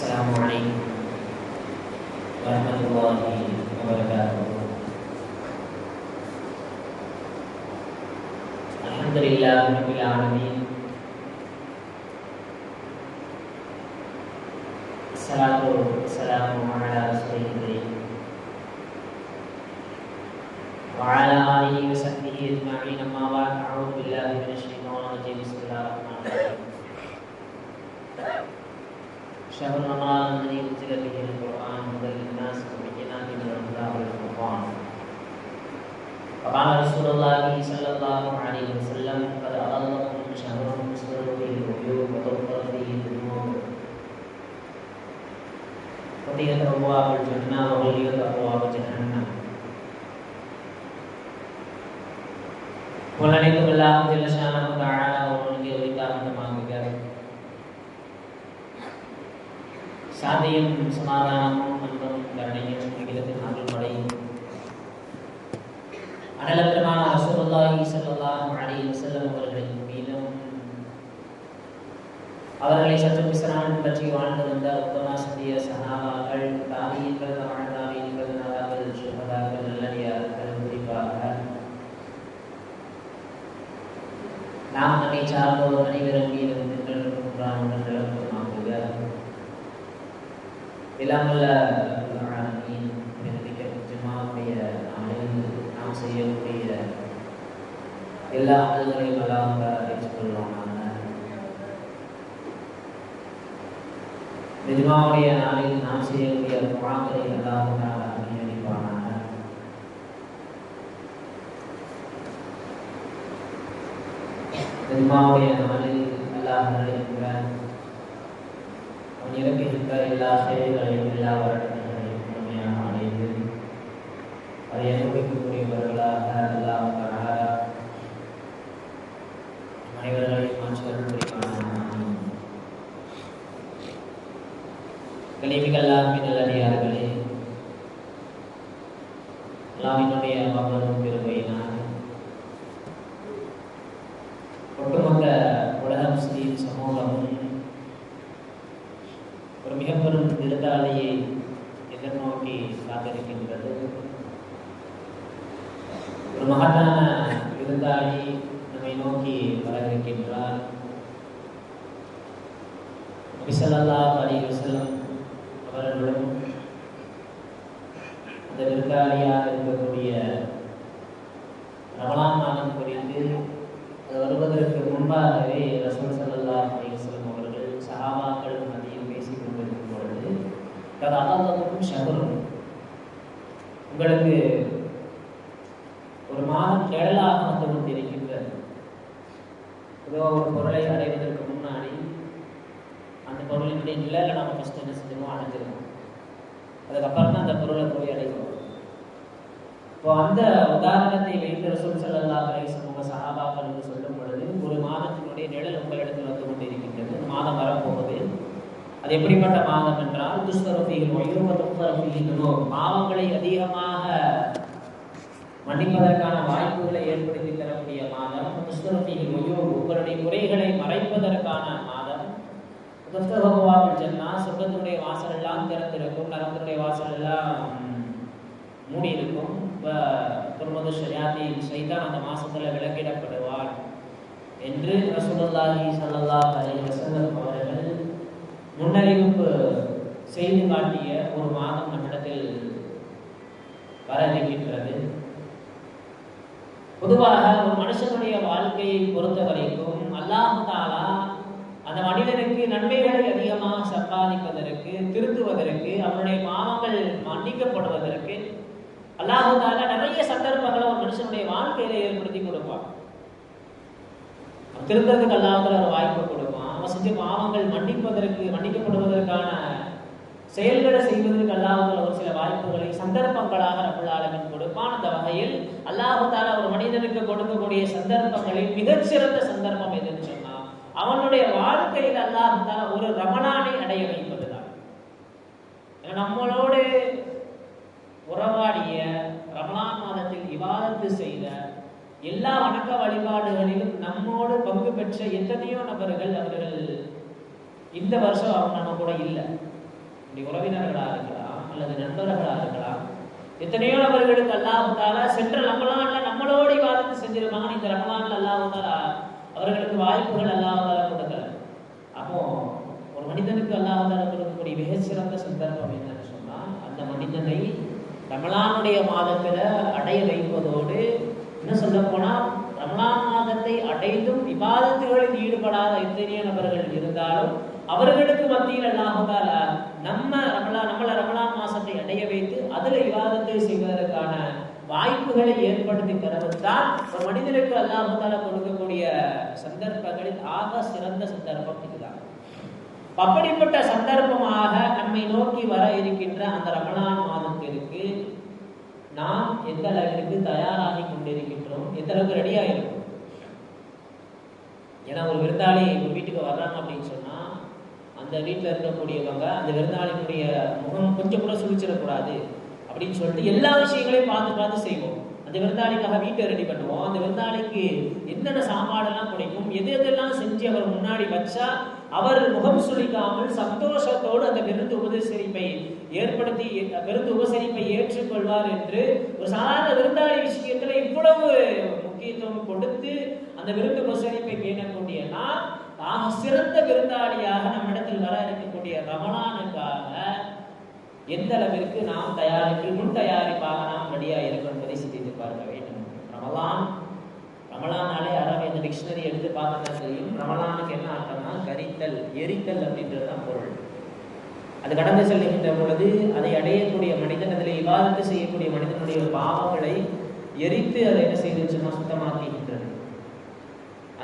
السلام عليكم ورحمة الله وبركاته الحمد لله رب العالمين الصلاة والسلام على رسوله الكريم وعلى آله وصحبه أجمعين أما بعد أعوذ بالله من الشيطان الرجيم بسم الله الرحمن الرحيم شهر رمضان الذي انزل به القرآن هدى للناس وبينات من الهدى والفرقان. فقال رسول الله صلى الله عليه وسلم قد اضلكم شهر مسر فيه الوجوه وتغفر فيه الذنوب. فتحت أبواب الجنة وغلقت أبواب جهنم. ولعنه الله جل شانه சாதியும் சமாதானமும் அன்பும் கருணையும் அகிலத்தின் நாங்கள் மழையும் அனலத்திரமான ரசூலுல்லாஹி ஸல்லல்லாஹு அலைஹி வஸல்லம் அவர்களின் மீதும் அவர்களை சற்று பிசரான் பற்றி வாழ்ந்து வந்த உத்தமா சத்திய சஹாபாக்கள் தாபியங்கள் தாபியங்கள் நாதாக்கள் சுகதாக்கள் நல்லடியார்கள் குறிப்பாக நாம் நம்மை சார்ந்தோர் அனைவரும் மீதும் நின்றெழுக்கும் குரான் நிலவுமாகுக இல்லாமல்ல ஆலமீன் நிர்ணயிக்க ஜும்மாவுடைய நாளில் நாம் செய்யக்கூடிய எல்லா அமல்களையும் அல்லாஹ் ஏற்றுக்கொள்வானாக இந்த ஜும்மாவுடைய நாளில் நாம் செய்யக்கூடிய குரான்களை அல்லாஹ் அங்கீகரிப்பானாக ஜும்மாவுடைய நாளில் அல்லாஹ் நிறைவேற்ற அவன் இறக்குகின்ற எல்லா செயல்களையும் எல்லா வருடங்களையும் முழுமையாக அடைந்து அதை அனுபவிக்கக்கூடியவர்களாக அல்லாஹ் தஆலா அனைவர்களையும் மாற்றுவது புரிவானாக கலிமிகள் எல்லாருமே நல்லடியார்களே அல்லாஹ்வினுடைய மாபெரும் பெருமையினால் ஒட்டுமொத்த உலக முஸ்லீம் சமூகமும் ஒரு மிக பெரும் விருந்தாளியை எதிர்நோக்கி காத்திருக்கின்றது ஒரு மகத்தான விருந்தாளி நம்மை நோக்கி வரவிருக்கின்றார் நபிசல்லா அலி வசல்லம் அவர்களும் அந்த விருந்தாளியாக இருக்கக்கூடிய ரமலான் மாதம் குறித்து அது வருவதற்கு முன்பாகவே ரசூல் சல்லல்லாஹு அலைஹி அவர்கள் சஹாபாக்கள் மத்தியில் பேசிக் கொண்டிருக்கும் பொழுது அது அல்லாஹ்வுக்கும் ஷஹரும் உங்களுக்கு ஒரு மாதம் நிழலாக வந்து கொண்டிருக்கின்றது ஏதோ ஒரு பொருளை அடைவதற்கு முன்னாடி அந்த பொருளினுடைய நிலையில் நம்ம ஃபஸ்ட் என்ன செஞ்சிருவோம் அடைஞ்சிருவோம் அதுக்கப்புறம் தான் அந்த பொருளை போய் அடைவோம் இப்போ அந்த உதாரணத்தை வைத்து ரசூல் ஸல்லல்லாஹு அலைஹி சகாபாக்கள் என்று சொல்லும் பொழுது ஒரு மாதத்தினுடைய நிழல் உங்களிடத்தில் வந்து கொண்டிருக்கின்றது. ஒரு மாதம் வரப்போகுது. அது எப்படிப்பட்ட மாதம் என்றால் துஷ்தரஃபீல் ஒய்யூபத்துஃபீல் பாவங்களை அதிகமாக மன்னிப்பதற்கான வாய்ப்புகளை ஏற்படுத்தி தரக்கூடிய உங்களுடைய குறைகளை மறைப்பதற்கான மாதம் கிறிஸ்தவ பகவான் சொன்னால் சொர்க்கத்தினுடைய வாசல் எல்லாம் திறந்திருக்கும் நரகத்தினுடைய வாசல் எல்லாம் மூடி இருக்கும் துர்மது ஷயாத்தி சைதான் அந்த மாசத்துல விளக்கிடப்படுவார் என்று ரசூலுல்லாஹி ஸல்லல்லாஹு அலைஹி வஸல்லம் அவர்கள் முன்னறிவிப்பு செய்து காட்டிய ஒரு மாதம் நம்மிடத்தில் வர இருக்கின்றது பொதுவாக ஒரு மனுஷனுடைய வாழ்க்கையை பொறுத்த வரைக்கும் அல்லாமத்தாலா அந்த மனிதனுக்கு நன்மைகளை அதிகமாக சம்பாதிப்பதற்கு திருத்துவதற்கு அவனுடைய பாவங்கள் மன்னிக்கப்படுவதற்கு அல்லாஹால நிறைய சந்தர்ப்பங்களை ஒரு மனுஷனுடைய வாழ்க்கையில ஏற்படுத்தி கொடுப்பான். திருத்தத்துக்கு அல்லாஹால ஒரு வாய்ப்பு கொடுப்பான். அவன் செஞ்ச பாவங்கள் மன்னிப்பதற்கு மன்னிக்கப்படுவதற்கான செயல்களை செய்வதற்கு அல்லாஹால ஒரு சில வாய்ப்புகளை சந்தர்ப்பங்களாக ரபுல்லாலமின் கொடுப்பான். அந்த வகையில் அல்லாஹால ஒரு மனிதனுக்கு கொடுக்கக்கூடிய சந்தர்ப்பங்களில் மிகச்சிறந்த சந்தர்ப்பம் எதுன்னு சொன்னா அவனுடைய வாழ்க்கையில் அல்லாஹால ஒரு ரமணானை அடைய வைப்பதுதான். நம்மளோடு உறவாடிய ரமணான் மாதத்தில் விவாதத்து செய்த எல்லா வணக்க வழிபாடுகளிலும் நம்மோடு பங்கு பெற்ற எத்தனையோ நபர்கள் அவர்கள் இந்த வருஷம் அவங்க நம்ம கூட இல்லை. நீ உறவினர்களாக இருக்கலாம் அல்லது நண்பர்களாக இருக்கலாம். எத்தனையோ நபர்களுக்கு அல்லாஹால சென்ற ரமலான்ல நம்மளோட வாதத்தை செஞ்சிருப்பாங்க இந்த ரமலான்ல அல்லாஹ் அவர்களுக்கு வாய்ப்புகள் அல்லாஹ் கொடுக்கல. அப்போ ஒரு மனிதனுக்கு அல்லாஹ் தாலா கொடுக்கக்கூடிய மிகச்சிறந்த சந்தர்ப்பம் என்னன்னு சொன்னா அந்த மனிதனை ரமலானுடைய மாதத்துல அடைய வைப்பதோடு என்ன சொல்ல போனா ரமலான் மாதத்தை அடைந்தும் விவாதத்துகளில் ஈடுபடாத எத்தனையோ நபர்கள் இருந்தாலும் அவர்களுக்கு மத்தியில் அல்லாஹால நம்ம ரமலா நம்மள ரமலான் மாசத்தை அடைய வைத்து அதுல விவாதத்தை செய்வதற்கான வாய்ப்புகளை ஏற்படுத்தி தருவது தான் ஒரு மனிதனுக்கு அல்லாஹால கொடுக்கக்கூடிய சந்தர்ப்பங்களில் ஆக சிறந்த சந்தர்ப்பம் இதுதான். அப்படிப்பட்ட சந்தர்ப்பமாக நம்மை நோக்கி வர இருக்கின்ற அந்த ரமலான் மாதத்திற்கு நாம் எந்த அளவிற்கு தயாராகி கொண்டிருக்கின்றோம்? எந்த அளவுக்கு ரெடியாக இருக்கும் ஏன்னா ஒரு விருந்தாளி ஒரு வீட்டுக்கு வர்றாங்க அப்படின்னு சொல்லி அந்த வீட்டில் இருக்கக்கூடியவங்க அந்த விருந்தாளினுடைய முகம் கொஞ்சம் கூட சுழிச்சிடக்கூடாது அப்படின்னு சொல்லிட்டு எல்லா விஷயங்களையும் பார்த்து பார்த்து செய்வோம். அந்த விருந்தாளிக்காக வீட்டை ரெடி பண்ணுவோம். அந்த விருந்தாளிக்கு என்னென்ன சாப்பாடெல்லாம் பிடிக்கும் எது எதெல்லாம் செஞ்சு அவர் முன்னாடி வச்சா அவர் முகம் சுளிக்காமல் சந்தோஷத்தோடு அந்த விருந்து உபசரிப்பை ஏற்படுத்தி விருந்து உபசரிப்பை ஏற்றுக்கொள்வார் என்று ஒரு சாதாரண விருந்தாளி விஷயத்துல இவ்வளவு முக்கியத்துவம் கொடுத்து அந்த விருந்து உபசரிப்பை பேணக்கூடிய நான் ஆக சிறந்த விருந்தாளியாக நம்மிடத்தில் வர இருக்கக்கூடிய ரமணானுக்காக எந்த அளவிற்கு நாம் தயாரிப்பு முன் தயாரிப்பாக நாம் ரெடியாக இருக்கும் என்பதை சிந்தித்து பார்க்க வேண்டும். ரமலான் ரமலானாலே அறவை இந்த டிக்ஷனரி எடுத்து பார்த்தா தெரியும். ரமலானுக்கு என்ன அர்த்தம்னா கரித்தல் எரித்தல் அப்படின்றது தான் பொருள். அது கடந்து செல்கின்ற பொழுது அதை அடையக்கூடிய மனிதன் அதில் விவாதத்தை செய்யக்கூடிய மனிதனுடைய பாவங்களை எரித்து அதை என்ன செய்து சும்மா சுத்தமாக்கி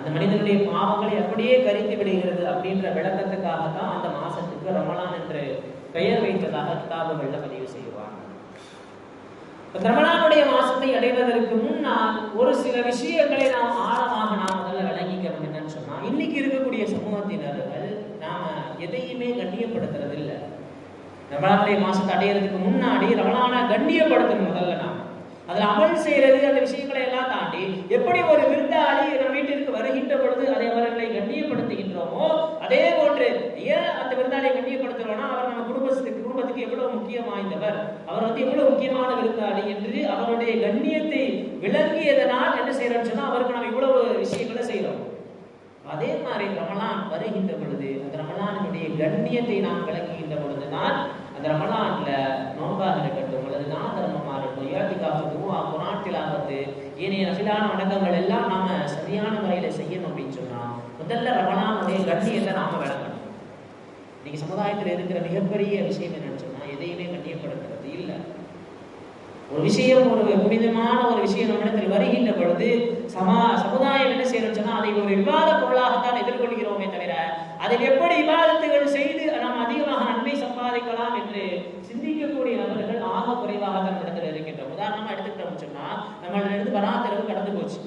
அந்த மனிதனுடைய பாவங்களை அப்படியே கரித்து விடுகிறது அப்படின்ற விளக்கத்துக்காக தான் அந்த மாசத்துக்கு ரமலான் என்று பெயர் வைத்ததாக கிதாபுகள்ல பதிவு செய்வாங்க. ரமலானுடைய மாசத்தை அடைவதற்கு முன்னால் ஒரு சில விஷயங்களை நாம் ஆழமாக நாம் முதல்ல விளங்கிக்கணும் என்னன்னு சொன்னா இன்னைக்கு இருக்கக்கூடிய சமூகத்தினர்கள் நாம எதையுமே கண்ணியப்படுத்துறது இல்லை ரமலானுடைய மாசத்தை அடையிறதுக்கு முன்னாடி ரமலான கண்ணியப்படுத்தணும் முதல்ல நாம். அதுல அமல் செய்யறது அந்த விஷயங்களை எல்லாம் தாண்டி எப்படி ஒரு விருந்தாளி நம் வீட்டிற்கு வருகின்ற பொழுது அதை அவர்களை கண்ணியப்படுத்துகின்றோமோ அதே போன்று ஏன் அந்த விருந்தாளியை கண்ணியப்படுத்துறோம்னா அவர் நம்ம குடும்பத்துக்கு குடும்பத்துக்கு எவ்வளவு முக்கியம் வாய்ந்தவர்? அவர் வந்து எவ்வளவு முக்கியமான விருந்தாளி என்று அவருடைய கண்ணியத்தை விளங்கியதனால் என்ன செய்யறோம்னு சொன்னா அவருக்கு நம்ம இவ்வளவு விஷயங்களை செய்யறோம் அதே மாதிரி ரமலான் வருகின்ற பொழுது அந்த ரமலானுடைய கண்ணியத்தை நாம் விளங்குகின்ற பொழுதுதான் அந்த ரமலான்ல நோன்பாக இருக்கட்டும் அல்லது நான் தர்மமா இருக்கட்டும் ஏத்திக்காக துவா குரான் ஏனைய நசிலான வணக்கங்கள் எல்லாம் நாம சரியான முறையில செய்யணும் அப்படின்னு சொன்னா முதல்ல ரமலானுடைய கண்ணியத்தை நாம விளங்கணும். இன்னைக்கு சமுதாயத்தில் இருக்கிற மிகப்பெரிய விஷயம் என்னன்னு சொன்னால் எதையுமே கண்ணியப்படுத்துறது இல்லை. ஒரு விஷயம் ஒரு புனிதமான ஒரு விஷயம் நம்மிடத்தில் வருகின்ற பொழுது சமா சமுதாயம் என்ன செய்யணும் சொன்னால் அதை ஒரு விவாத பொருளாகத்தான் எதிர்கொள்கிறோமே தவிர அதில் எப்படி விவாதத்துகள் செய்து நாம் அதிகமாக நன்மை சம்பாதிக்கலாம் என்று சிந்திக்கக்கூடிய நபர்கள் ஆக குறைவாக இடத்துல இருக்கின்றோம் உதாரணமா எடுத்துக்கிட்டோம் சொன்னா நம்மளிருந்து வராத்திரவு கடந்து போச்சு.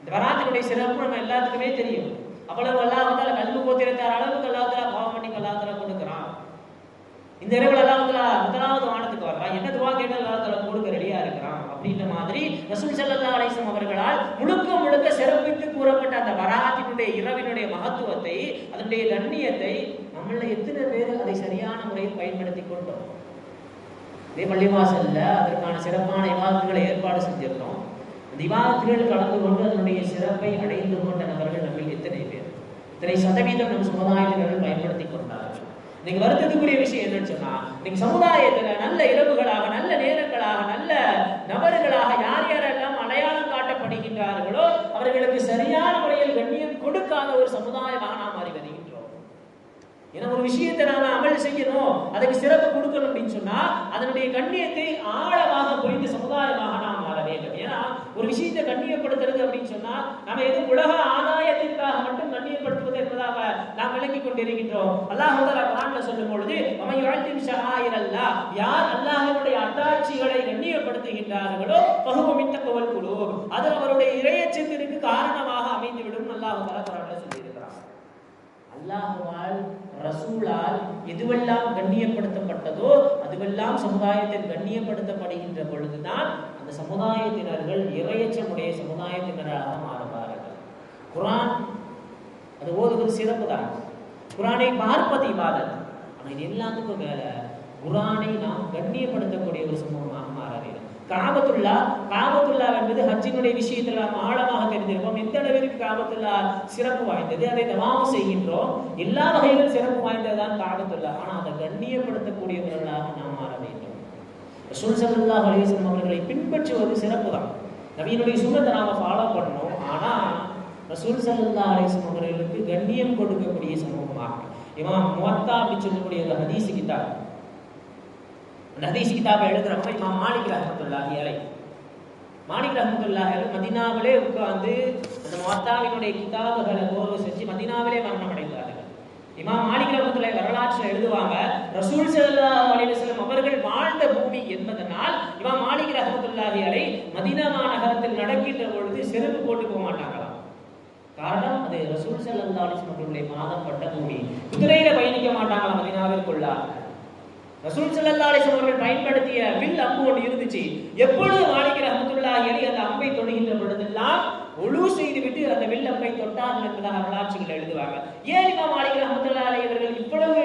இந்த வராத்தினுடைய சிறப்பு நம்ம எல்லாத்துக்குமே தெரியும். அவ்வளவு அல்லாஹால கல்வி கோத்திரத்தார் அளவுக்கு அல்லாஹால பாவம் அல்லாஹால கொடுக்குறான். இந்த இரவுல அல்லாஹால முதலாவது வானத்துக்கு வரலாம் என்ன துவா கேட்டு அல்லாஹால கொடுக்க ரெடியா இருக்கிறான். அப்படின்ற மாதிரி ரசூல் சல்லா அலிஸ்லாம் அவர்களால் முழுக்க முழுக்க சிறப்பித்து கூறப்பட்ட அந்த வராகத்தினுடைய இரவினுடைய மகத்துவத்தை அதனுடைய கண்ணியத்தை நம்மள எத்தனை பேர் அதை சரியான முறையில் பயன்படுத்தி கொண்டோம். இதே பள்ளிவாசல்ல அதற்கான சிறப்பான விவாதங்களை ஏற்பாடு செஞ்சிருந்தோம். அந்த விவாதத்தில் கலந்து கொண்டு அதனுடைய சிறப்பை அடைந்து கொண்ட நபர்கள் இத்தனை சதவீதம் நம் சமுதாயத்தினர்கள் பயன்படுத்தி கொண்டார்கள். இன்னைக்கு வருத்தத்துக்குரிய விஷயம் என்னன்னு சொன்னா இன்னைக்கு சமுதாயத்துல நல்ல இரவுகளாக நல்ல நேரங்களாக நல்ல நபர்களாக யார் யாரெல்லாம் அடையாளம் காட்டப்படுகின்றார்களோ அவர்களுக்கு சரியான முறையில் கண்ணியம் கொடுக்காத ஒரு சமுதாயமாக நாம் மாறி வருகின்றோம். ஏன்னா ஒரு விஷயத்தை நாம அமல் செய்யணும் அதுக்கு சிறப்பு கொடுக்கணும் அப்படின்னு சொன்னா அதனுடைய கண்ணியத்தை ஆழமாக புரிந்த சமுதாயமாக நாம் மாற வேண்டும். ஏன்னா ஒரு விஷயத்தை கண்ணியப்படுத்துறது அப்படின்னு சொன்னா நம்ம எதுவும் உலக ஆதாயத்திற்காக மட்டும் கண்ணியப்படுத்த என்பதாக நாம் விளங்கிக் கொண்டிருக்கின்றோம். அல்லாஹ் குரான்ல சொல்லும் பொழுது அவன் வாழ்த்தின் ஷஹாயிர் அல்லா யார் அல்லாஹனுடைய அத்தாட்சிகளை கண்ணியப்படுத்துகின்றார்களோ பகுமமித்த கவல் குழு அது அவருடைய இறையச்சத்திற்கு காரணமாக அமைந்துவிடும் அல்லாஹ் குரான்ல சொல்லியிருக்கிறான். அல்லாஹுவால் ரசூலால் எதுவெல்லாம் கண்ணியப்படுத்தப்பட்டதோ அதுவெல்லாம் சமுதாயத்தில் கண்ணியப்படுத்தப்படுகின்ற பொழுதுதான் அந்த சமுதாயத்தினர்கள் இறையச்சமுடைய சமுதாயத்தினராக மாறுவார்கள். குரான் அது ஓதுவது சிறப்பு தான் குரானை பார்ப்பது இவாதத் ஆனால் இது எல்லாத்துக்கும் மேல குரானை நாம் கண்ணியப்படுத்தக்கூடிய ஒரு சமூகமாக மாற வேண்டும் காபத்துல்லா காபத்துல்லா என்பது ஹஜ்ஜினுடைய விஷயத்தில் நாம் ஆழமாக தெரிந்திருப்போம். எந்த அளவிற்கு காபத்துல்லா சிறப்பு வாய்ந்தது? அதை தவாம செய்கின்றோம். எல்லா வகையிலும் சிறப்பு வாய்ந்ததுதான் காபத்துல்லா. ஆனால் அதை கண்ணியப்படுத்தக்கூடியவர்களாக நாம் மாற வேண்டும். ரசூல் ஸல்லல்லாஹு அவர்களை பின்பற்றுவது சிறப்பு தான் நவீனுடைய சுண்ணத்தை நாம் ஃபாலோ பண்ணணும். ஆனால் ரசூல் சல்லா அலைஹி வஸல்லம் அவர்களுக்கு கண்ணியம் கொடுக்கக்கூடிய சமூகமாக. இமாம் முவத்தா அப்படின்னு சொல்லக்கூடிய அந்த ஹதீஸ் கிதாப். அந்த ஹதீஸ் கிதாபை எழுதுறப்ப இமாம் மாலிக் ரஹமத்துல்லாஹி அலை. மாலிக் ரஹமத்துல்லாஹி அலை மதீனாவிலே உட்கார்ந்து அந்த முவத்தாவினுடைய கிதாபுகளை கோர்வை செஞ்சு மதினாவிலே மரணம் அடைந்தார்கள். இமாம் மாலிக் ரஹமத்துல்லாஹி வரலாற்றில் எழுதுவாங்க ரசூல் சல்லா அலைஹி வஸல்லம் அவர்கள் வாழ்ந்த பூமி என்பதனால் இமாம் மாலிக் ரஹமத்துல்லாஹி அலை மதீனா மாநகரத்தில் நடக்கின்ற பொழுது செருப்பு போட்டு போக மாட்டாங்க. காரணம் அது ரசூல் செல்லந்தாலும் அலைஹி அவர்களுடைய மாதப்பட்ட பூமி குதிரையில பயணிக்க மாட்டாங்களா மதினாவிற்குள்ளா? ரசூல் ஸல்லல்லாஹு அவர்கள் பயன்படுத்திய வில் அம்பு ஒன்று இருந்துச்சு. எப்பொழுது மாலிக் ரஹ்மத்துல்லாஹி எலி அந்த அம்பை தொடுகின்ற பொழுதெல்லாம் ஒழு செய்துவிட்டு அந்த வில் அம்பை தொட்டார்கள் என்பதாக வரலாற்றுகள் எழுதுவாங்க. ஏன் இமாம் மாணிக்கிற ரஹ்மத்துல்லாஹி அலைஹி இவ்வளவு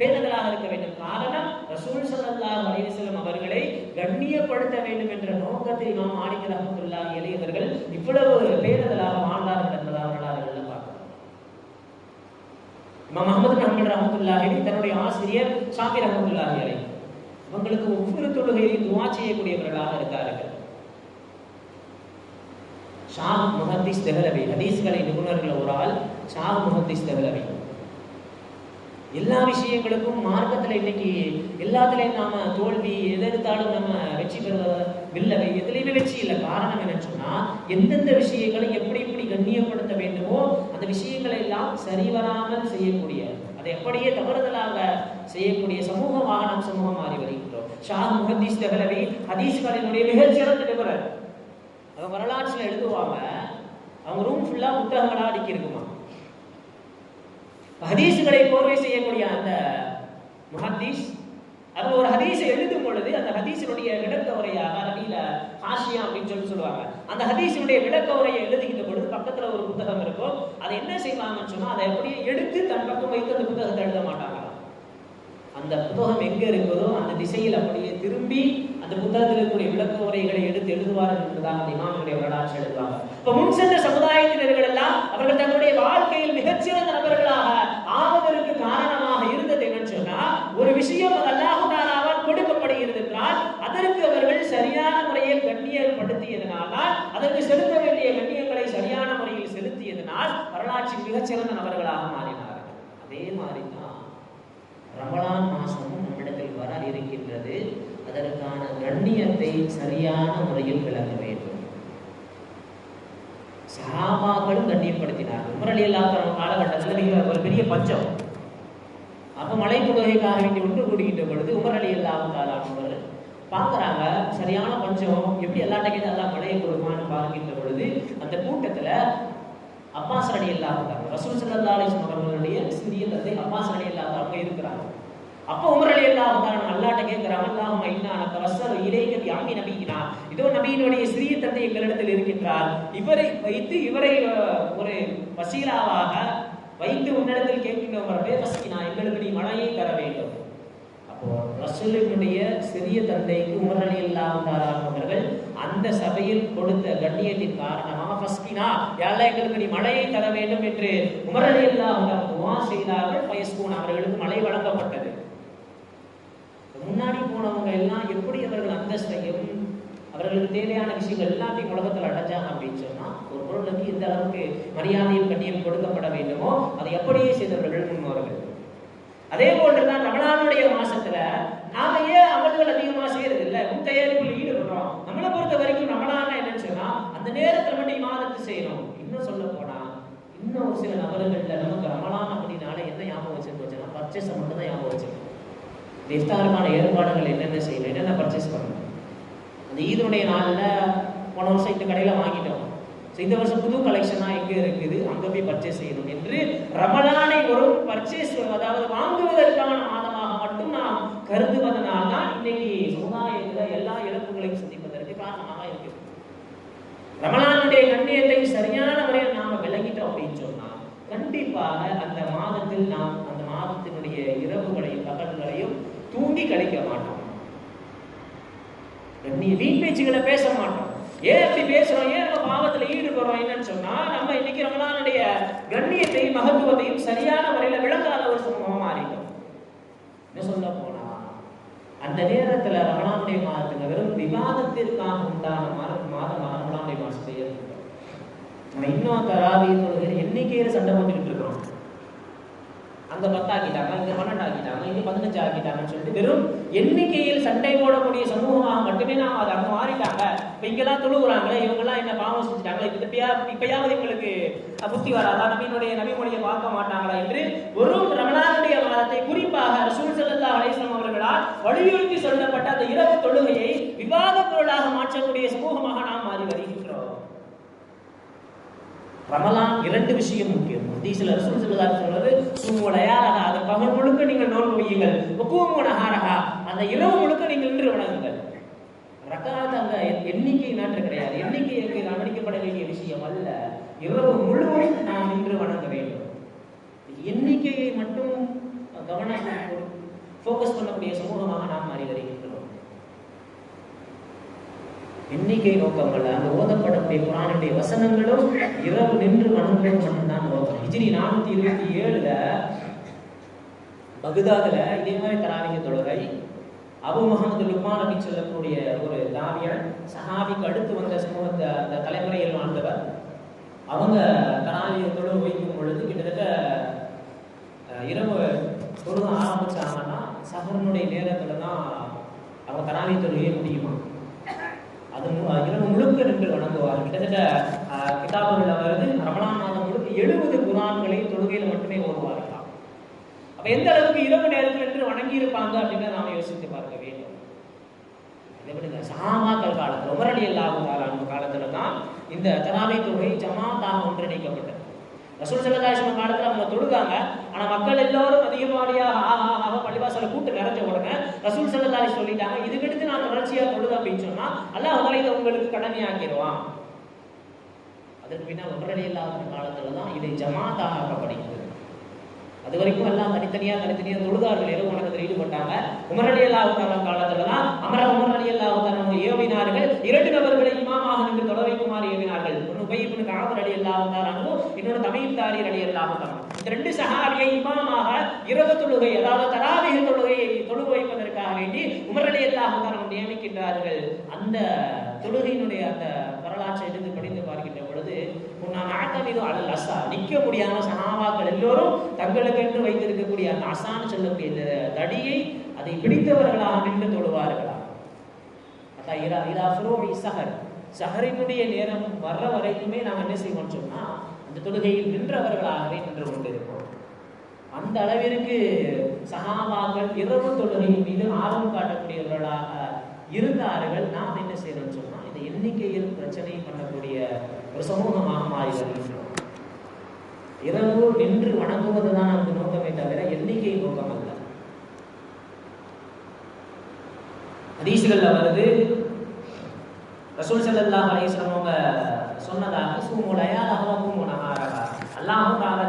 பேருதலாக இருக்க வேண்டும்? காரணம் ரசூல் சல்லா அலைஹி வஸல்லம் அவர்களை கண்ணியப்படுத்த வேண்டும் என்ற நோக்கத்தில் இமாம் மாணிக்கிற ரஹ்மத்துல்லாஹி எளியவர்கள் இவ்வளவு பேர் இமாம் அஹமது ரஹ்மன் ரஹமத்துல்லாஹி தன்னுடைய ஆசிரியர் ஷாஃபி ரஹமத்துல்லாஹி அலை அவங்களுக்கு ஒவ்வொரு தொழுகையிலும் துவா செய்யக்கூடியவர்களாக இருக்கார்கள். ஷாஹ் முஹத்திஸ் தெஹலவி ஹதீஸ்களை நிபுணர்கள் ஒரு ஆள் ஷாஹ் முஹத்திஸ் தெஹலவி. எல்லா விஷயங்களுக்கும் மார்க்கத்துல இன்னைக்கு எல்லாத்துலயும் நாம தோல்வி எதெடுத்தாலும் நம்ம வெற்றி பெறுவதில்லை எதுலையுமே வெற்றி இல்லை. காரணம் என்னன்னு சொன்னால் எந்தெந்த விஷயங்களும் எப்படி கண்ணியப்படுத்த வேண்டுமோ அந்த விஷயங்களை எல்லாம் சரிவராமல் செய்யக்கூடிய அதை எப்படியே தவறுதலாக செய்யக்கூடிய சமூகமாக நாம் சமூகம் மாறி வருகின்றோம். ஷாஹ் முஹத்தீஸ் தகலவி ஹதீஸ்களினுடைய மிகச்சிறந்த நிபுணர். அவங்க வரலாற்றில் எழுதுவாங்க அவங்க ரூம் ஃபுல்லா புத்தகங்களா அடுக்கி இருக்குமா ஹதீஸ்களை போர்வை செய்யக்கூடிய அந்த முஹத்தீஸ் அவங்க ஒரு ஹதீஸை எழுதும் பொழுது அந்த ஹதீஸினுடைய விளக்க உரையாக அரபியில ஹாஷியா அப்படின்னு சொல்லி சொல்லுவாங்க. அந்த ஹதீஸினுடைய விளக்க உரையை எழுதுகின்ற பொழுது பக்கத்துல ஒரு புத்தகம் இருக்கும். அதை என்ன செய்வாங்கன்னு சொன்னா அதை அப்படியே எடுத்து தன் பக்கம் வைத்து அந்த புத்தகத்தை எழுத மாட்டாங்க. அந்த புத்தகம் எங்க இருக்குதோ அந்த திசையில் அப்படியே திரும்பி அந்த புத்தகத்தில் இருக்கக்கூடிய விளக்க உரைகளை எடுத்து எழுதுவார்கள் என்பதாக அந்த இமாமுடைய வரலாற்று எழுதுவாங்க இப்ப முன் சென்ற சமுதாயத்தினர்கள் எல்லாம் அவர்கள் தங்களுடைய வாழ்க்கையில் மிகச்சிறந்த நபர்களாக ஆவதற்கு காரணம் விஷயம் அல்லாஹுதாராவால் கொடுக்கப்படுகிறது என்றால் அதற்கு அவர்கள் சரியான முறையில் கண்ணியப்படுத்தியதனால் அதற்கு செலுத்த வேண்டிய கண்ணியங்களை சரியான முறையில் செலுத்தியதனால் வரலாற்றில் மிகச்சிறந்த நபர்களாக மாறினார்கள். அதே மாதிரி தான் ரமலான் மாசமும் நம்மிடத்தில் வர இருக்கின்றது. அதற்கான கண்ணியத்தை சரியான முறையில் விளங்க வேண்டும். சஹாபாக்களும் கண்ணியப்படுத்தினார்கள். முரளி அலி காலகட்டத்தில் மிக ஒரு பெரிய பஞ்சம். அப்போ மலை தொழுகைக்காக வேண்டி ஒன்று கூடுகின்ற பொழுது உமர் அலி அல்லாஹ் பார்க்குறாங்க சரியான பஞ்சம் எப்படி எல்லாத்தையும் கேட்டு எல்லாம் மழையை கொடுக்குமான்னு பார்க்கின்ற பொழுது அந்த கூட்டத்தில் அப்பாஸ் அலி அல்லாஹ் ரசூல் சல்லா அலிஸ்லாம் அவர்களுடைய சிறிய தந்தை அப்பாஸ் அலி அல்லாஹ் அவங்க இருக்கிறாங்க. அப்போ உமர் அலி அல்லாஹ் அல்லாட்ட கேட்கிறாங்க அல்லாஹ் இன்னா தவஸ்ஸல் இலைக யாமி நபிக்கிறா இதோ நபியினுடைய சிறிய தந்தை எங்களிடத்தில் இருக்கின்றார். இவரை வைத்து இவரை ஒரு வசீலாவாக வைத்து உன்னிடத்தில் கேட்கின்றவங்களே உமரவே நான் எங்களுக்கு நீ மழையை தர வேண்டும். அப்போ ரசூலினுடைய சிறிய தந்தைக்கு உமரணி இல்லாமல் அவர்கள் அந்த சபையில் கொடுத்த கண்ணியத்தின் காரணமாக ஃபஸ்கினா யாரெல்லாம் எங்களுக்கு நீ மழையை தர வேண்டும் என்று உமரணி இல்லாமல் துவா செய்தார்கள். பயஸ்கூன் அவர்களுக்கு மழை வழங்கப்பட்டது. முன்னாடி போனவங்க எல்லாம் எப்படி அவர்கள் அந்தஸ்தையும் அவர்களுக்கு தேவையான விஷயங்கள் எல்லாத்தையும் உலகத்தில் அடைஞ்சாங்க அப்படின்னு சொன்னால் ஒரு பொருளுக்கு எந்த அளவுக்கு மரியாதையும் கண்ணியம் கொடுக்கப்பட வேண்டுமோ அதை எப்படியே செய்தவர்கள் முன்னோர்கள். அதே போன்றுதான் ரமணானுடைய மாசத்துல நாம ஏன் அமல்கள் அதிகமா செய்யறது இல்ல முன் தயாரிப்பில் ஈடுபடுறோம். நம்மளை பொறுத்த வரைக்கும் ரமணான்னா என்னன்னு சொன்னா அந்த நேரத்துல மட்டும் இமாதத்தை செய்யணும். இன்னும் சொல்ல போனா இன்னும் ஒரு சில நபர்கள்ல நமக்கு ரமணான் அப்படின்னால என்ன ஞாபகம் வச்சிருக்கோம்? பர்ச்சேஸ் மட்டும் தான் ஞாபகம் வச்சிருக்கோம் இந்த இஃப்தாருக்கான ஏற்பாடுகள் என்னென்ன செய்யணும்? என்னென்ன பர்ச்சேஸ் பண்ணணும்? அந்த ஈதுடைய நாளில் போன வருஷம் இந்த கடையில் வாங்கிட்டோம். ஸோ இந்த வருஷம் புது கலெக்ஷனாக எங்கே இருக்குது? அங்கே போய் பர்ச்சேஸ் செய்யணும் என்று ரமலானை ஒரு பர்ச்சேஸ் அதாவது வாங்குவதற்கான மாதமாக மட்டும் நாம் கருதுவதனால் தான் இன்னைக்கு சமுதாயத்தில் எல்லா இழப்புகளையும் சந்திப்பதற்கு காரணமாக இருக்குது. ரமலானுடைய கண்ணியத்தை சரியான முறையில் நாம் விளங்கிட்டோம் அப்படின்னு சொன்னால் கண்டிப்பாக அந்த மாதத்தில் நாம் அந்த மாதத்தினுடைய இரவுகளையும் பகல்களையும் தூண்டி கழிக்க மாட்டோம். நீ வீண் பேச்சுகளை பேச மாட்டோம். ஏன் அப்படி பேசுறோம்? ஏன் நம்ம பாவத்துல ஈடுபடுறோம்? என்னன்னு சொன்னா நம்ம இன்னைக்கு ரமலானுடைய கண்ணியத்தையும் மகத்துவத்தையும் சரியான முறையில விளங்காத ஒரு சமூகமா மாறிட்டோம். என்ன சொல்ல போனா அந்த நேரத்துல ரமலானுடைய மாதத்துல வெறும் விவாதத்திற்காக உண்டான மாதம் மாதமா ரமலானுடைய மாசத்தை ஏற்பட்டோம் நம்ம இன்னும் தராவி எண்ணிக்கையில சண்டை போட்டு அந்த பத்தாக்கிட்டாங்க இங்க பன்னெண்டு ஆக்கிட்டாங்க இங்க பதினஞ்சு ஆக்கிட்டாங்கன்னு சொல்லிட்டு வெறும் எண்ணிக்கையில் சண்டை போடக்கூடிய சமூகமாக மட்டுமே நாம் அதை அங்கே மாறிட்டாங்க. இப்போ இங்கெல்லாம் தொழுகிறாங்களே இவங்கெல்லாம் என்ன பாவம் செஞ்சுட்டாங்களே இப்பயா இப்பயாவது எங்களுக்கு புத்தி வராதா? நபியினுடைய நபிமொழியை பார்க்க மாட்டாங்களா என்று ஒரு ரமணாருடைய வாதத்தை குறிப்பாக ரசூல் செல்லல்லா அலிஸ்லாம் அவர்களால் வலியுறுத்தி சொல்லப்பட்ட அந்த இரவு தொழுகையை விவாத பொருளாக மாற்றக்கூடிய சமூகமாக நாம் மாறி வருகின்றோம். ரமலான் இரண்டு விஷயம் முக்கியம். ஹதீஸ்ல ரசூல் ஸல்லல்லாஹு அலைஹி சொல்றது அந்த பகல் முழுக்க நீங்கள் நோன்பு வையுங்கள் வக்கூமு அந்த இரவு முழுக்க நீங்கள் நின்று வணங்குங்கள். ரகாத் அந்த எண்ணிக்கை நாட்டு கிடையாது. எண்ணிக்கைக்கு கவனிக்கப்பட வேண்டிய விஷயம் அல்ல. இரவு முழுவதும் நாம் நின்று வணங்க வேண்டும். எண்ணிக்கையை மட்டும் கவனம் ஃபோக்கஸ் பண்ணக்கூடிய சமூகமாக நாம் மாறி வருகின்றோம் எண்ணிக்கை நோக்கங்கள் அந்த ஓதப்படக்கூடிய குரானுடைய வசனங்களும் இரவு நின்று வணங்குவது மட்டும்தான் ஹிஜ்ரி நானூத்தி இருபத்தி ஏழுல பகுதாதுல இதே மாதிரி தராவிக தொழுகை அபு முகமது லுக்மான் அப்படி சொல்லக்கூடிய ஒரு தாவியன் சஹாபிக்கு அடுத்து வந்த சமூகத்தை அந்த தலைமுறையில் வாழ்ந்தவர். அவங்க தராவிக தொழுகை வைக்கும் பொழுது கிட்டத்தட்ட இரவு தொழுக ஆரம்பிச்சாங்கன்னா சஹரனுடைய நேரத்துல தான் அவங்க தராவிக தொழுகையே முடியுமா? அது இரவு முழுக்க நின்று வணங்குவார். கிட்டத்தட்ட ஆஹ், வருது ரமலான் மாதம் எழுபது குரான்களை தொழுகையில் மட்டுமே ஓதுவார்களாம். அப்ப எந்த அளவுக்கு இரவு நேரத்தில் என்று வணங்கி இருப்பாங்க அப்படின்னு நாம யோசித்து பார்க்க வேண்டும். இதை விடுங்க சஹாபாக்கள் காலத்துல உமர் அல்லாஹு காலத்துல தான் இந்த தராவை தொழுகை ஜமாத்தாக ஒன்றிணைக்கப்பட்டது. ரசூல் சல்லல்லாஹு காலத்துல அவங்க தொழுதாங்க. ஆனா மக்கள் எல்லோரும் அதிகமாடியாக ஆஹா ஆஹா பள்ளிவாசல கூட்டு நிறைஞ்ச உடனே ரசூல் சல்லல்லாஹு சொல்லிட்டாங்க இதுக்கடுத்து நான் தொடர்ச்சியா தொழுது அப்படின்னு சொன்னா அல்லாஹ் முதல்ல இதை உங்களுக்கு கடமையாக்கிடுவான் அதற்கு பின்னால் உடனடி இல்லாத காலத்தில் தான் இதை ஜமாத்தாக ஆக்கப்படுகிறது. அது வரைக்கும் எல்லாம் தனித்தனியா தனித்தனியா தொழுதார்கள் இரவு வணக்கத்தில் ஈடுபட்டாங்க உமரடி அலி காலத்தில் தான் அமர உமரடி அலி ஏவினார்கள். இரண்டு நபர்களை இமாமாக நின்று தொலை வைக்குமாறு ஏவினார்கள். ஒன்று உபயிபுன் காவல் அடி அல்லாஹு இன்னொரு தமிழ் தாரி அடி அல்லாஹு இந்த ரெண்டு சஹாபியை இமாமாக இரவு தொழுகை அதாவது தராவிக தொழுகையை தொழுக வைப்பதற்காக வேண்டி உமரடி அலி நியமிக்கின்றார்கள். அந்த தொழுகையினுடைய அந்த வரலாற்றை எடுத்து படித்து பார்க்கின்ற பொழுது நான் ஆட்டமிது அல் அசா. நிற்க முடியாத சனாவாக்கள் எல்லோரும் தங்களுக்கென்று வைத்திருக்கக்கூடிய அந்த அசான்னு சொல்லக்கூடிய இந்த தடியை அதை பிடித்தவர்களாக நின்று தொழுவார்களா? அதான் இரா இதா ஃபுரோடி சஹர். சஹரினுடைய நேரம் வர்ற வரைக்குமே நாம் என்ன செய்வோம் சொன்னா அந்த தொழுகையில் நின்றவர்களாகவே நின்று கொண்டிருப்போம். அந்த அளவிற்கு சகாபாக்கள் இரவு தொழுகையின் மீது ஆர்வம் காட்டக்கூடியவர்களாக இருந்தார்கள். நாம் என்ன செய்யணும் சொன்னா எண்ணிக்கையில் பிரச்சனை பண்ணக்கூடிய ஒரு சமூகமாக மாறி வருகின்றோம் இரவு நின்று வணங்குவதுதான் அந்த நோக்கமே தவிர எண்ணிக்கை நோக்கம் அல்ல. ஹதீஸ்கள்ல வருது ரசூல் ஸல்லல்லாஹு அலைஹி அவங்க சொன்னதாக சூமுலையா அல்லாஹும் நஹாரஹா.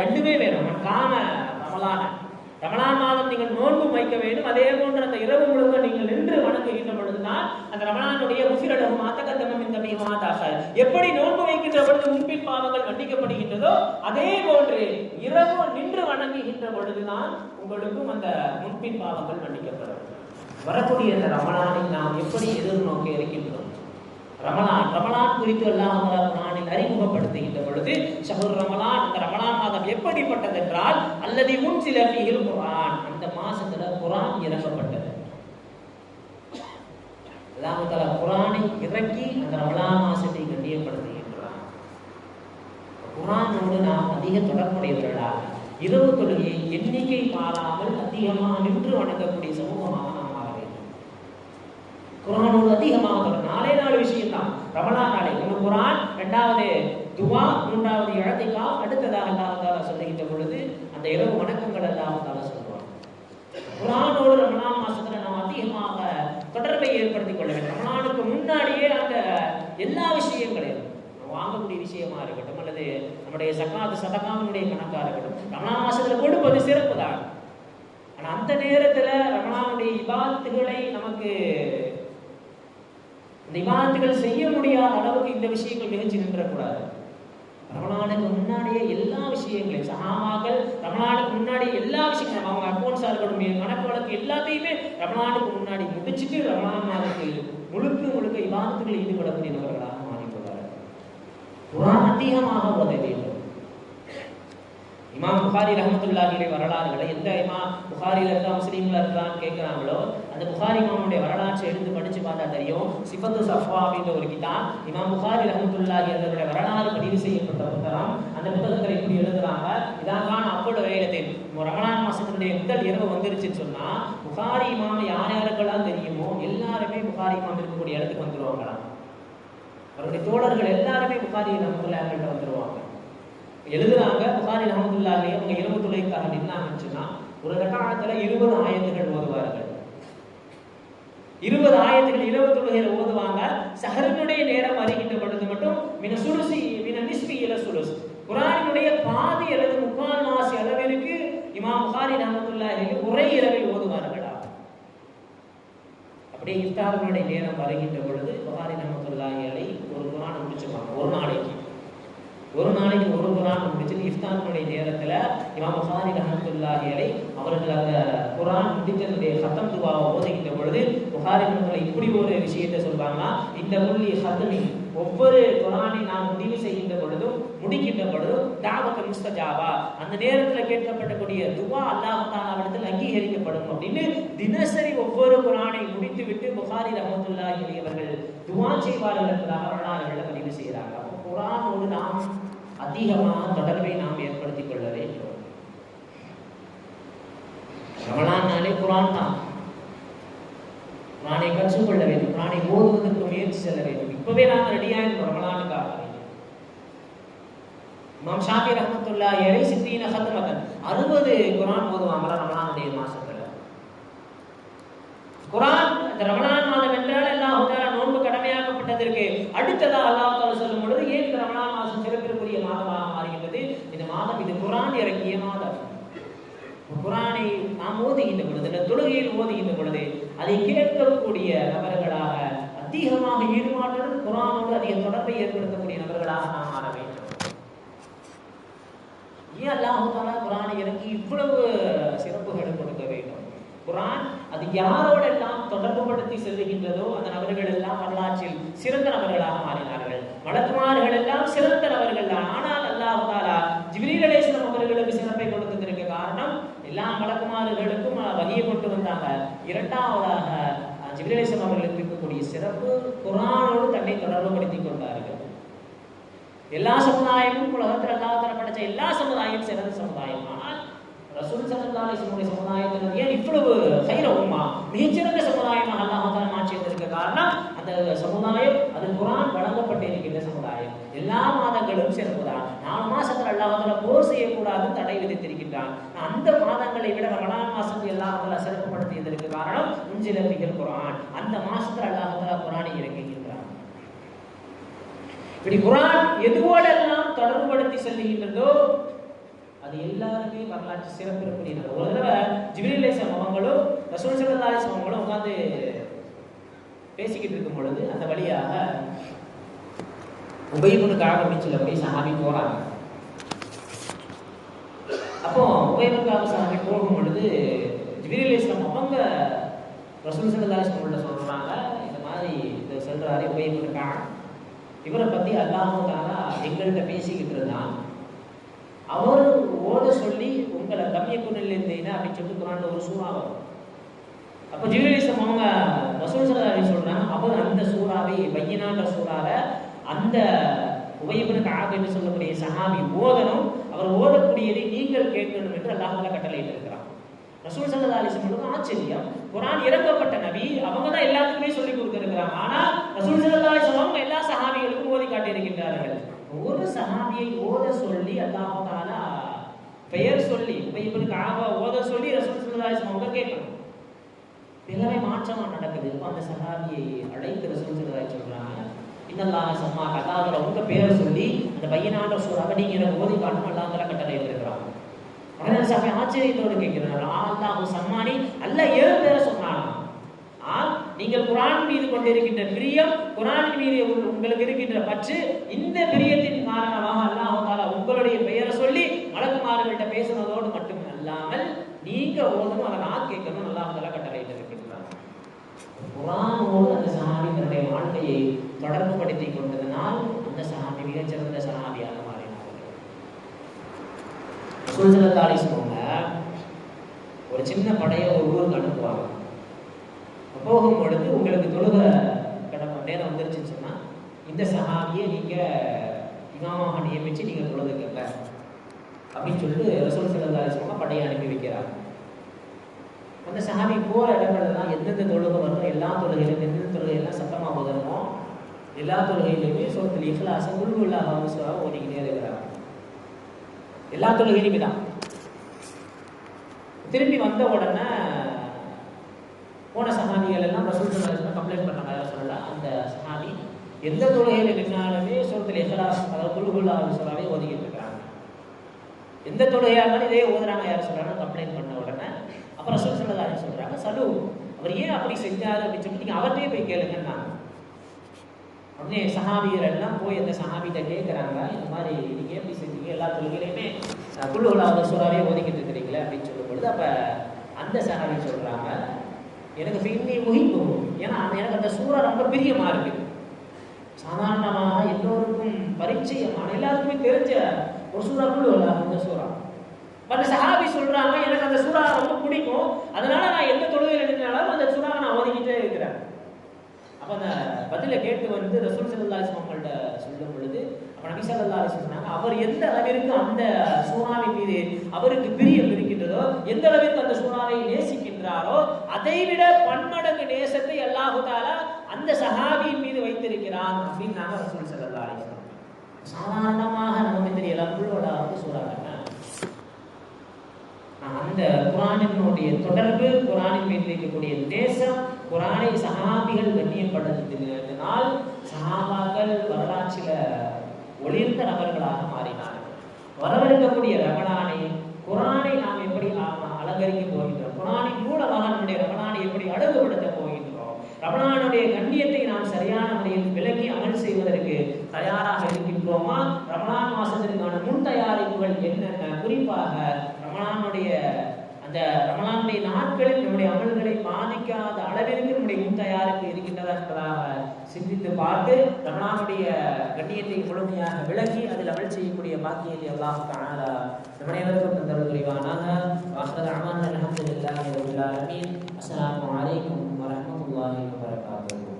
ரெண்டுமே வேணும். காண காம ரமலான ரமணான் மாதம் நீங்கள் நோன்பு வைக்க வேண்டும். அதே போன்று அந்த இரவு முழுக்க நீங்கள் நின்று வணங்குகின்ற பொழுதுதான் அந்த ரமணானுடைய உசிரடமும் ஆத்தகத்தமும் இந்த மீமாதாக எப்படி நோன்பு வைக்கின்ற பொழுது முன்பின் பாவங்கள் வண்டிக்கப்படுகின்றதோ அதே போன்று இரவு நின்று வணங்குகின்ற பொழுதுதான் உங்களுக்கும் அந்த முன்பின் பாவங்கள் மன்னிக்கப்படும். வரக்கூடிய இந்த ரமணானை நாம் எப்படி எதிர்நோக்க இருக்கின்றோம்? ரமலான் ரமலான் குறித்து அல்லாஹ் குரானில் அறிமுகப்படுத்துகின்ற பொழுது ஷஹுர் ரமலான் அந்த ரமலான் மாதம் எப்படிப்பட்டது என்றால் அல்லது முன் சில ஃபீஹில் குரான் அந்த மாசத்துல குரான் இறக்கப்பட்டது. அல்லாஹால குரானை இறக்கி அந்த ரமலான் மாசத்தை கண்ணியப்படுத்துகின்றான். குரானோடு நாம் அதிக தொடர்புடையவர்களாக இரவு தொழுகையை எண்ணிக்கை மாறாமல் அதிகமாக நின்று வணங்கக்கூடிய சமூகமாக நாம் மாற வேண்டும். குரான் அதிகமாக நாலே நாலு விஷயம் தான் ரமலான் நாளை. ஒன்று குரான் ரெண்டாவது துவா மூன்றாவது இழத்திகா அடுத்ததாக அல்லாஹ் சொல்லுகின்ற பொழுது அந்த இரவு வணக்கங்கள் அல்லாஹ் சொல்லுவாங்க குரானோடு ரமணா மாசத்துல நாம் அதிகமாக தொடர்பை ஏற்படுத்திக் கொள்ள வேண்டும். ரமலானுக்கு முன்னாடியே அந்த எல்லா விஷயங்களையும் வாங்கக்கூடிய விஷயமா இருக்கட்டும் அல்லது நம்முடைய சக்காத்து சதகாமனுடைய கணக்கா இருக்கட்டும் ரமணா மாசத்துல கொடுப்பது சிறப்பு தான். ஆனா அந்த நேரத்துல ரமணாவுடைய இபாத்துகளை நமக்கு இந்த இபாத்துகள் செய்ய முடியாத அளவுக்கு இந்த விஷயங்கள் நிகழ்ச்சி நின்றக்கூடாது. ரமணானுக்கு முன்னாடியே எல்லா விஷயங்களையும் சகாமாக்கள் ரமணானுக்கு முன்னாடி எல்லா விஷயங்களும் அவங்க அக்கௌண்ட்ஸாக இருக்கட்டும் கணக்கு வழக்கு எல்லாத்தையுமே ரமணானுக்கு முன்னாடி முடிச்சுட்டு ரமணான் மாதத்தில் முழுக்க முழுக்க இபாதத்துகளில் ஈடுபடக்கூடியவர்களாக மாறிக்கொள்வார்கள் குரான் அதிகமாக ஓத வேண்டும் இமாம் புகாரி ரஹமத்துல்லாஹிலே வரலாறுகளை எந்த இமா புகாரியில் இருந்தால் முஸ்லீம்ல இருக்கான்னு கேட்குறாங்களோ அந்த புகாரி இமாமுடைய வரலாற்றை எடுத்து படிச்சு பார்த்தா தெரியும். சிபத்து சஃபா அப்படின்ற ஒரு கிதாப். இமாம் புகாரி ரஹமத்துல்லாஹி அவருடைய வரலாறு பதிவு செய்யப்பட்ட புத்தகம். அந்த புத்தகத்தில் இப்படி எழுதுறாங்க? இதாக்கான அப்போட வேலையத்தில் ரமணான் மாசத்தினுடைய முதல் இரவு வந்துருச்சுன்னு சொன்னா புகாரி இமாம் யார் யாருக்கெல்லாம் தெரியுமோ எல்லாருமே புகாரி இமாம் இருக்கக்கூடிய இடத்துக்கு வந்துருவாங்களாம் அவருடைய தோழர்கள் எல்லாருமே புகாரி ரஹமத்துல்லாஹிட்ட வந்துருவாங்க. எழுதுறாங்க புகாரி ரஹமத்துல்லாஹி அவங்க இரவு துளைக்காக நின்னாங்கன்னு சொன்னா ஒரு ரகாலத்துல இருபது ஆயத்துகள் ஓதுவார்கள். இருபது ஆயத்துகள் இரவு தொழுகையில ஓதுவாங்க. சஹரினுடைய நேரம் வருகின்ற பொழுது மட்டும் மின சுருசி மின நிஸ்பி இல சுலுஸ் குரானினுடைய பாதி அல்லது முக்கால் மாசி அளவிற்கு இமாம் புகாரி ரஹமத்துல்லாஹி ஒரே இரவில் ஓதுவார்களா அப்படியே இஃப்தார்களுடைய நேரம் வருகின்ற பொழுது புகாரி ரஹமத்துல்லாஹி ஒரு குரான் முடிச்சுவாங்க ஒரு நாளைக்கு. ஒரு நாளைக்கு ஒரு குரான் முடிச்சு இஃப்தானுடைய நேரத்துல இமாம் புகாரி ரஹமத்துல்லாஹி அலை அவர்கள் அந்த குரான் முடித்ததுடைய சத்தம் துவாவை ஓதுகின்ற பொழுது புகாரி ரஹமத்துல்லாஹி இப்படி ஒரு விஷயத்தை சொல்வாங்கன்னா இந்த புள்ளி சத்தமி ஒவ்வொரு குரானை நாம் முடிவு செய்கின்ற பொழுதும் முடிக்கின்ற பொழுதும் தாவத்த முஸ்தஜாவா அந்த நேரத்துல கேட்கப்படக்கூடிய துவா அல்லாஹ் தாலாவிடத்தில் அங்கீகரிக்கப்படும் அப்படின்னு தினசரி ஒவ்வொரு குரானை முடித்து விட்டு புகாரி ரஹமத்துல்லாஹி அவர்கள் துவா செய்வார்கள் என்பதாக வரலாறுகளை பதிவு செய்கிறாங்க. குரான் குரானோடு நாம் அதிகமான தொடர்பை நாம் ஏற்படுத்திக் கொள்ள வேண்டும். ரமலான்னாலே குரான் தான். குரானை கற்றுக்கொள்ள வேண்டும். குரானை ஓதுவதற்கு முயற்சி செல்ல வேண்டும். இப்பவே நாம் ரெடியாக இருக்கோம் ரமலானுக்காக இமாம் ஷாபி ரஹமத்துல்லா எரை சித்தீன ஹத்மதன் அறுபது குரான் ஓதுவாங்க ரமலானுடைய மாசத்துல? குரான் இந்த ரமலான் மாதம் என்றால் எல்லாம் நோன்பு கடமையாக்கப்பட்டதற்கு அடுத்ததா அல்லாஹ் தாலா சொல்லும் பொழுது ஏன் இந்த ரமலான் மாதம் சிறப்பிற்குரிய மாதமாக மாறுகின்றது இந்த மாதம் இது குரான் இறக்கிய மாதம் குரானை நாம் ஓதுகின்ற பொழுது இந்த தொழுகையில் ஓதுகின்ற பொழுது அதை கேட்கக்கூடிய நபர்களாக அதிகமாக ஈடுபாட்டுடன் குரானோடு அதிக தொடர்பை ஏற்படுத்தக்கூடிய நபர்களாக நாம் மாற வேண்டும். ஏன் அல்லாஹால குரானை இறக்கி இவ்வளவு சிறப்புகள் கொடுக்க வேண்டும்? குரான் அது யாரோடெல்லாம் தொடர்பு படுத்தி செல்லுகின்றதோ அந்த நபர்கள் எல்லாம் வரலாற்றில் சிறந்த நபர்களாக மாறினார்கள். வழக்குமார்கள் எல்லாம் சிறந்த நபர்கள் தான் ஆனால் அல்லாஹ் தாலா ஜிப்ரீல் அலைஹிஸ்ஸலாம் அவர்களுக்கு சிறப்பை கொடுத்ததற்கு காரணம் எல்லா வழக்குமார்களுக்கும் வகையை கொண்டு வந்தாங்க. இரண்டாவதாக ஜிப்ரீல் அவர்களுக்கு இருக்கக்கூடிய சிறப்பு குரானோடு தன்னை தொடர்புபடுத்திக் கொண்டார்கள். எல்லா சமுதாயமும் உலகத்தில் அல்லாஹ் படைச்ச எல்லா சமுதாயமும் சிறந்த சமுதாயம். ஆனால் ரசூல் ஸல்லல்லாஹு சமுதாயத்தினர் ஏன் இவ்வளவு சைரவுமா மிகச்சிறந்த சமுதாயமாக அல்லாஹ் மாற்றி காரணம் அந்த சமுதாயம் அது குரான் வழங்கப்பட்டிருக்கின்ற சமுதாயம். எல்லா மாதங்களும் சிறப்புதான். நாலு மாசத்துல அல்லாஹ் போர் செய்யக்கூடாதுன்னு தடை விதித்திருக்கின்றான். அந்த மாதங்களை விட ரமணான் மாசத்தை அல்லாஹ் சிறப்புப்படுத்தியதற்கு காரணம் உஞ்சில பிகல் குரான் அந்த மாசத்துல அல்லாஹ் குரானை இறங்குகின்றான் இப்படி குரான் எதுவோடெல்லாம் தொடர்புபடுத்தி செல்லுகின்றதோ அது எல்லாருமே வரலாற்று சிறப்பு இருக்கக்கூடியது ஒரு தடவை ஜிபிரிலேசம் அவங்களும் ரசூல் சல்லாஸ் அவங்களும் உட்காந்து பேசிக்கிட்டு இருக்கும் பொழுது அந்த வழியாக உபயமுனுக்காக அப்படின்னு சொல்லக்கூடிய சஹாபி போறாங்க அப்போ உபயமுனுக்காக சஹாபி போகும் பொழுது ஜிபிரிலேசம் அவங்க ரசூல் சல்லாஸ் சொல்றாங்க இந்த மாதிரி இதை சொல்றாரு உபயமுனுக்காக இவரை பத்தி அல்லாமல் தாலா எங்கள்கிட்ட பேசிக்கிட்டு இருந்தான் அவர் ஓத சொல்லி உங்களை கம்மிய குரல் இருந்தீங்கன்னா அப்படின்னு சொல்லிட்டு ஒரு சூறா வரும் அப்போ ஜிவிலிசம் அவங்க ரசூல் சலாரி சொல்றாங்க அவர் அந்த சூறாவை பையனான்ற சூறாவை அந்த உபயபனுக்கு ஆக என்று சொல்லக்கூடிய சஹாபி ஓதனும் அவர் ஓதக்கூடியதை நீங்கள் கேட்கணும் என்று அல்லாஹால கட்டளையிட்டு இருக்கிறான். ரசூல் சல்லா அலிஸ்லம் சொல்றது ஆச்சரியம். குரான் இறக்கப்பட்ட நபி அவங்க தான் எல்லாத்துக்குமே சொல்லி கொடுத்திருக்கிறாங்க. ஆனா ரசூல் சல்லா அலிஸ்லம் அவங்க எல்லா சஹாபிகளுக்கும் ஓதி காட்டியிருக்கின்றார்கள். ஒரு சஹாபியை ஓத சொல்லி அல்லாஹ் பெயர் சொல்லி உபயபனுக்கு ஆக ஓத சொல்லி ரசூல் சல்லா அலிஸ்லம் அவங்க கேட்கணும். எல்லாமே மாற்றமா நடக்குது. அந்த சஹாபியை அழைத்து ரசூல் சல்லா சொல்றாங்க இன்னல்லாக சம்மா அல்லாஹ்வுல உங்க பேரை சொல்லி அந்த பையனான்ற சூறாக நீங்க எனக்கு ஓதி காட்டணும் அல்லாஹ் கட்டளை இருக்கிறான் உடனே சாமி ஆச்சரியத்தோடு கேட்கிறார். அல்லாஹ் சம்மானி அல்ல ஏழு பேரை சொன்னானா? நீங்கள் குரான் மீது கொண்டிருக்கின்ற பிரியம் குரான் மீது உங்களுக்கு இருக்கின்ற பற்று இந்த பிரியத்தின் காரணமாக அல்லாஹ் தாலா உங்களுடைய பெயரை சொல்லி மலக்குமார்கள்ட்ட பேசுனதோடு மட்டும் அல்லாமல் நீங்க ஓதணும் அதை நான் கேட்கணும் அல்லாஹ் தாலா கட்டளையிட்டு இருக்கின்றான் குரானோடு அந்த சஹாபி தன்னுடைய வாழ்க்கையை தொடர்பு படுத்தி கொண்டதனால் அந்த சஹாபி மிகச்சிறந்த சஹாபியாக மாறினார்கள். ரசூல் ஸல்லல்லாஹு ஒரு சின்ன படையை ஒரு ஊருக்கு அனுப்புவாங்க. போகும் பொழுது உங்களுக்கு தொழுக கடமை நேரம் வந்துருச்சுன்னு சொன்னால் இந்த சஹாபியை நீங்கள் இமாமாக நீங்கள் நீங்க தொழுதுக்கல அப்படின்னு சொல்லிட்டு ரசூல் ஸல்லல்லாஹு சொன்னால் படையை அனுப்பி வைக்கிறாங்க. அந்த சஹாபி போகிற இடங்கள்லாம் எந்தெந்த தொழுகை வரணும் எல்லா தொழுகையிலும் எந்தெந்த தொழுகையெல்லாம் சத்தமாக ஓதணுமோ எல்லா தொழுகையிலுமே சோத்தில் இஹ்லாச குல்குல்லா ஹவுஸ்வா ஓடிக்கிட்டே இருக்கிறாங்க. எல்லா தொழுகையிலுமே தான். திரும்பி வந்த உடனே போன சஹாபிகள் எல்லாம் ரசூல் கம்ப்ளைண்ட் பண்ணாங்க யாரும் அந்த சஹாபி எந்த தொழுகையில் நின்னாலுமே சோத்தில் இஹ்லாஸ் அதாவது குழுகுல்லா ஹவுஸ்வாவே ஓதிக்கிட்டு இருக்கிறாங்க. எந்த தொழுகையாக இருந்தாலும் இதே ஓதுறாங்க யார் சொல்கிறாங்க கம்ப்ளைண்ட் பண்ண உடனே அப்புறம் ரசூல் ஸல்லல்லாஹு சொல்கிறாங்க சலு அவர் ஏன் அப்படி செஞ்சார் அப்படின்னு சொல்லி நீங்கள் அவர்கிட்டயே போய் கேளுங்கன்னாங்க உடனே சஹாபியர் எல்லாம் போய் அந்த சஹாபிகிட்ட கேட்குறாங்க இந்த மாதிரி நீங்கள் எப்படி செஞ்சீங்க? எல்லா தொழுகையிலையுமே குழுவில் சூறாவே ஒதுக்கிட்டு இருக்கிறீங்களே அப்படின்னு சொல்லும் பொழுது அந்த சஹாபி சொல்கிறாங்க எனக்கு பின்னி முகிக்கும் ஏன்னா அந்த- எனக்கு அந்த சூறா ரொம்ப பிரியமாக இருக்குது சாதாரணமாக எல்லோருக்கும் பரிச்சயமான எல்லாருக்குமே தெரிஞ்ச ஒரு சூறா குழுவில் அந்த சூறா. அந்த சஹாபி சொல்கிறாங்க எனக்கு அந்த சூறா ரொம்ப பிடிக்கும். அதனால நான் எந்த தொழுகையில் எடுக்கிறனாலும் அந்த சூறாவை நான் ஒதுக்கிட்டு அப்போ அந்த பதிலை கேட்டு வந்து ரசூல் ஸல்லல்லாஹு அவங்கள்ட்ட சொல்லும் பொழுது அப்போ நபி சல்லா சொன்னாங்க அவர் எந்த அளவிற்கு அந்த சூறாவின் மீது அவருக்கு பிரியம் இருக்கின்றதோ எந்த அளவிற்கு அந்த சூறாவை நேசிக்கின்றாரோ அதை விட பன்மடங்கு நேசத்தை அல்லாஹு அந்த சஹாபியின் மீது வைத்திருக்கிறான் அப்படின்னு நாங்க ரசூல் சல்லா அலைஹி சாதாரணமாக நமக்கு தெரியல புள்ளோட வந்து சூறாங்க அந்த குரானினுடைய தொடர்பு குரானின் மீது இருக்கக்கூடிய தேசம் குரானை சஹாபிகள் கண்ணியப்படுத்தினால் சஹாபாக்கள் வரலாற்றில ஒளிர்ந்த நபர்களாக மாறினார்கள். வரவிருக்கக்கூடிய ரமணானை குரானை நாம் எப்படி அலங்கரிக்க போகின்றோம்? குரானின் மூலமாக நம்முடைய ரமணானை எப்படி அழகுபடுத்த போகின்றோம்? ரமணானுடைய கண்ணியத்தை நாம் சரியான முறையில் விலக்கி அமல் செய்வதற்கு தயாராக இருக்கின்றோமா? ரமணான் மாசத்திற்கான முன் தயாரிப்புகள் என்னென்ன? குறிப்பாக ரமலானுடைய அந்த ரமணானுடைய நாட்களில் நம்முடைய அமல்களை பாதிக்காத அளவிற்கு நம்முடைய முன் தயாரிப்பு இருக்கின்றதா என்பதாக சிந்தித்து பார்த்து ரமணானுடைய கண்ணியத்தை முழுமையாக விலகி அதில் அமல் செய்யக்கூடிய பாக்கியத்தை எல்லாம் தஆலா நம் அனைவருக்கும் தந்தல் புரிவானாக வாஹர் அமான் அல்ஹம்துலில்லாஹி ரப்பில் ஆலமீன். அஸ்ஸலாமு அலைக்கும் வரஹ்மத்துல்லாஹி வபரகாத்துஹு.